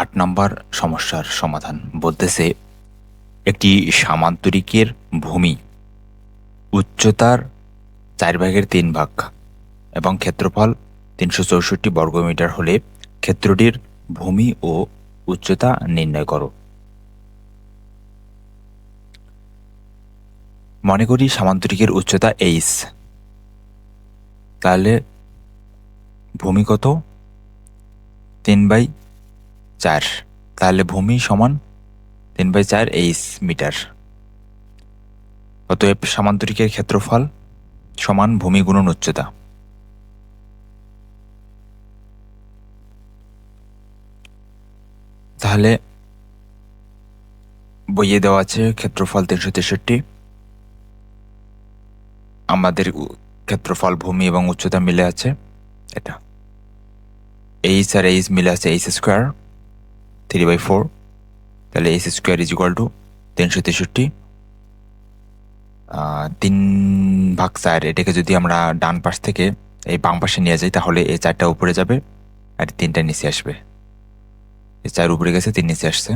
আট নম্বর সমস্যার সমাধান বলতেছে, একটি সামান্তরিকের ভূমি উচ্চতার চার ভাগের তিন ভাগ এবং ক্ষেত্রফল তিনশো চৌষট্টি বর্গমিটার হলে ক্ষেত্রটির ভূমি ও উচ্চতা নির্ণয় করো। মনে করি সামান্তরিকের উচ্চতা এইচ। তাহলে ভূমি কত? তিন বাই চার। তাহলে ভূমি সমান তিন বাই চার এইচ মিটার। অতএব সামান্তরিকের ক্ষেত্রফল সমান ভূমি গুণন উচ্চতা। তাহলে বইয়ে দেওয়া আছে ক্ষেত্রফল তিনশো তেষট্টি। আমাদের ক্ষেত্রফল ভূমি এবং উচ্চতা মিলে আছে এটা। এইচ আর এইচ মিলে আছে H square. Three by four তাহলে H square is equal to তিনশো তেষট্টি তিন ভাগ চার, এটাকে যদি আমরা ডান পাশ থেকে এই বাম পাশে নিয়ে যাই, তাহলে এই চারটা উপরে যাবে আর তিনটা নিচে আসবে। এই চার উপরে গেছে, তিন নিচে আসছে।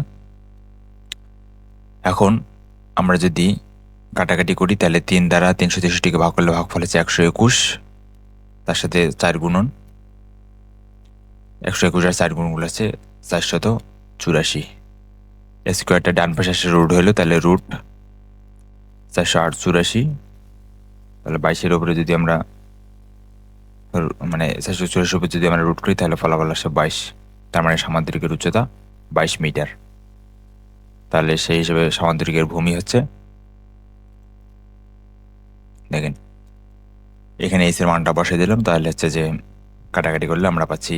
এখন আমরা যদি কাটাকাটি করি, তাহলে তিন দ্বারা তিনশো তেষট্টিকে ভাগ করলে ভাগ ফলেছে একশো একুশ, তার সাথে চার গুণন, একশো একুশ আর চার গুণগুলো আছে চারশত চুরাশি। স্কোয়ারটা ডান পাশে আসে রুট হলো তাহলে রুট চারশো আট চুরাশি। তাহলে বাইশের উপরে যদি আমরা মানে চারশো চুরাশির উপরে যদি আমরা রুট করি, তাহলে ফলাফল আসে বাইশ। তার মানে সামান্তরিকের উচ্চতা বাইশ মিটার। তাহলে সেই হিসেবে সামান্তরিকের ভূমি হচ্ছে, দেখেন, এখানে এসের মানটা বসে দিলাম, তাহলে হচ্ছে যে কাটাকাটি করলে আমরা পাচ্ছি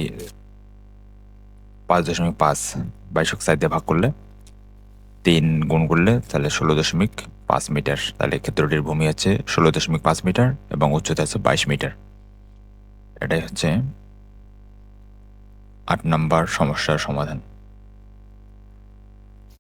পাঁচ দশমিক পাঁচ। বাইশক সাইড দিয়ে ভাগ করলে তিন গুণ করলে তাহলে ষোলো দশমিক পাঁচ মিটার। তাহলে ক্ষেত্রটির ভূমি হচ্ছে ষোলো দশমিক পাঁচ মিটার এবং উচ্চতা আছে বাইশ মিটার। এটাই হচ্ছে আট নম্বর সমস্যার সমাধান।